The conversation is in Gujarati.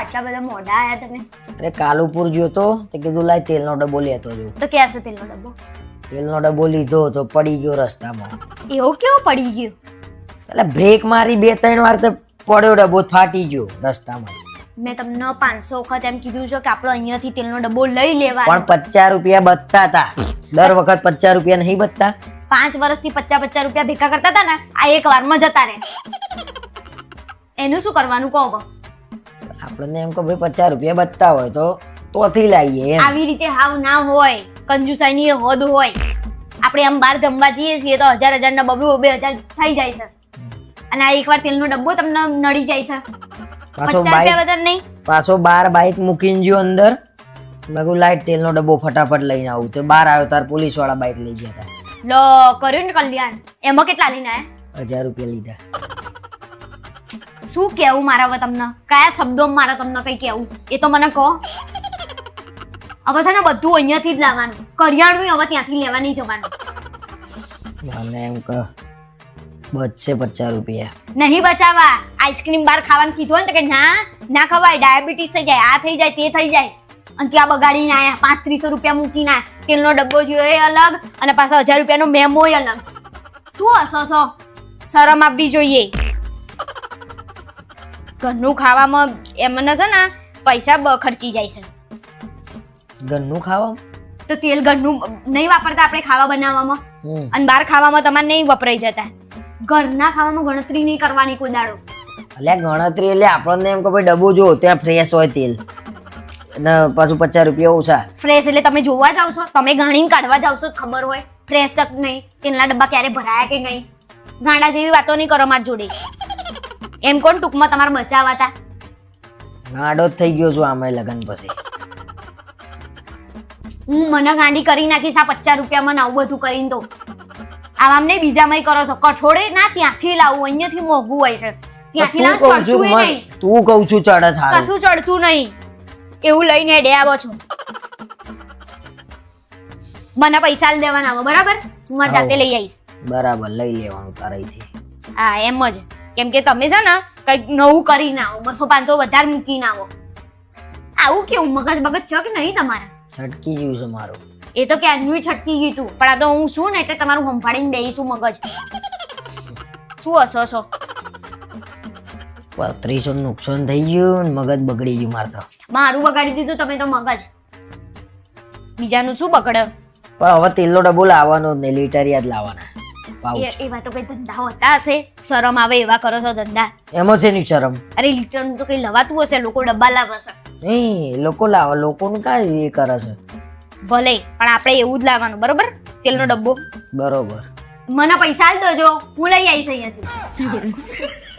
આટલા બધા મોઢા આયા તમે અરે કાલુપુર ગયો તો તે કીધું લાય તેલનો ડબ્બો લેતો જો તો ક્યાં છે તેલનો ડબ્બો? તેલનો ડબ્બો લીધો તો પડી ગયો રસ્તામાં. એવો કેવો પડી ગયો? એટલે બ્રેક મારી બે ત્રણ વાર તો પડ્યો ડબ્બો ફાટી ગયો રસ્તામાં. મેં તમને પાંચસો વખત એમ કીધું છે કે આપણો અહીંયાથી તેલનો ડબ્બો લઈ લેવા પણ પચાસ રૂપિયા બચતા હતા દર વખત પચાસ રૂપિયા નહીં બચતા. પાંચ વર્ષથી પચાસ પચાસ રૂપિયા ભેગા કરતા હતા ને આ એક વારમાં જતા રહે. એનું શું કરવાનું કહો? આપણને એમ કે ભાઈ પચાસ રૂપિયા બચતા હોય તો તોથી લાવીએ એમ. આવી રીતે હાવ ના હોય કંજુસાઈની એ હદ હોય. આપણે આમ બહાર જમવા જઈએ છીએ તો હજાર હજાર ના બબે બબે હજાર થઈ જાય છે. અને આ એકવાર તેલનો ડબ્બો તમને નડી જાય છે. પાછો બાઈક નહીં. પાછો બાર બાઈક મૂકીને જો અંદર. મેં લાઈટ લાઈટ તેલનો ડબ્બો ફટાફટ લઈને આવું. તો બહાર આવ્યો તાર પોલીસવાળા બાઈક લઈ ગયા લો કર્યું ને કલ્યાણ? એમાં કેટલા લઈને આયા હજાર રૂપિયા લીધા. શું કેવું મારા હવે તમને? કયા શબ્દો મારે તમને કઈ કેવું એ તો મને કહો. હવે છે ને બધું અહીંયાથી જ લાવવાનું. કરિયાણું હવે ત્યાંથી લેવાની જવાનું. મને એમ કે બચશે પચાસ રૂપિયા. નહીં બચાવવા. આઈસ્ક્રીમ બાર ખાવાનું કીધું હોય ને તો કે ના ના ખવાય. ડાયાબિટીસ થઈ જાય આ થઈ જાય તે થઈ જાય. અને ત્યાં બગાડીને આયા પાંત્રીસો રૂપિયા મૂકીને. તેલનો ડબ્બો જોયો એ અલગ અને પાછા હજાર રૂપિયાનો મેમોય અલગ. શું હસો છો શરમ આપવી જોઈએ. ઘરનું ખાવામાં એમને છે ને પૈસા બ- ખર્ચી જાય છે. ઘરનું ખાવા? તો તેલ ઘરનું નહીં વાપરતા આપણે ખાવા બનાવવામાં. અને બહાર ખાવામાં તમારે નહીં વપરાઈ જતા. ઘરના ખાવામાં ગણતરી નહીં કરવાની કોઈ દાડો. એટલે ગણતરી એટલે આપણને એમ કે ભાઈ ડબ્બો જો ત્યાં ફ્રેશ હોય તેલ. અને પાછું પચાસ રૂપિયા ઓછા. ફ્રેશ એટલે તમે જોવા જાવ છો તમે ગણીને કાઢવા જાવ છો ખબર હોય. ફ્રેશ જ નહીં. તેલના ડબ્બા ક્યારે ભરાયા કે નહીં? ગાંડા જેવી વાતો નહીં કરો મારી જોડે. એમ કોણ ટૂંકમાં તમારે ગાંડો જ થઈ ગયો છું આમાં લગન પછી. હું મને ગાંડી કરી નાખીશ આ પચાસ રૂપિયામાં આવું બધું કરીને તો. આમ નહીં બીજામાંય કરો છો. કઠોળે ના ત્યાંથી લાવું અહીંયાથી મોંઘું હોય છે. ત્યાંથી લાવ ચડતું નહીં. તું કહું છું ચડે સારું. કશું ચડતું નહીં. એવું લઈને હેડે આવો છો. મને પૈસા દેવાના આવો બરાબર? હું મારી જાતે લઈ આવીશ. બરાબર લઈ લેવાનું તારાથી હા એમ જ. કેમ કે તમે છે ને કંઈક નવું કરીને આવો બસો પાંચસો વધારે મૂકીને આવો. આવું કેવું? મગજ મગજ ચક નહીં તમારે? છટકી ગયું છે મારું. એ તો ક્યારનું છટકી ગયું તું? પણ આ તો હું છું ને એટલે તમારું હંફાડીને બેહીશું મગજ. શું હશો છો ત્રીસો નુકસાન થઈ ગયું ને મગજ બગડી ગયું મારે તો. મારું બગાડી દીધું તમે તો મગજ. બીજાનું શું બગડે? પણ હવે તેલનો ડબ્બો લાવવાનો જ નહીં લીટરિયા યાદ લાવવાના. પાઉચ એ- એવા તો કઈ ધંધા હોતા હશે? શરમ આવે એવા કરો છો ધંધા? એમાં છે ની શરમ? અરે લીટરનું તો કઈ લવાતું હશે? લોકો ડબ્બા લાવશે નહીં લોકો લાવે લોકોનું કાંઈ એ કરે છે? ભલે પણ આપણે એવું જ લાવવાનું બરોબર? તેલનો ડબ્બો. બરોબર. મને પૈસા જ દેજો હું લઈ આવીશ અહીંયાથી.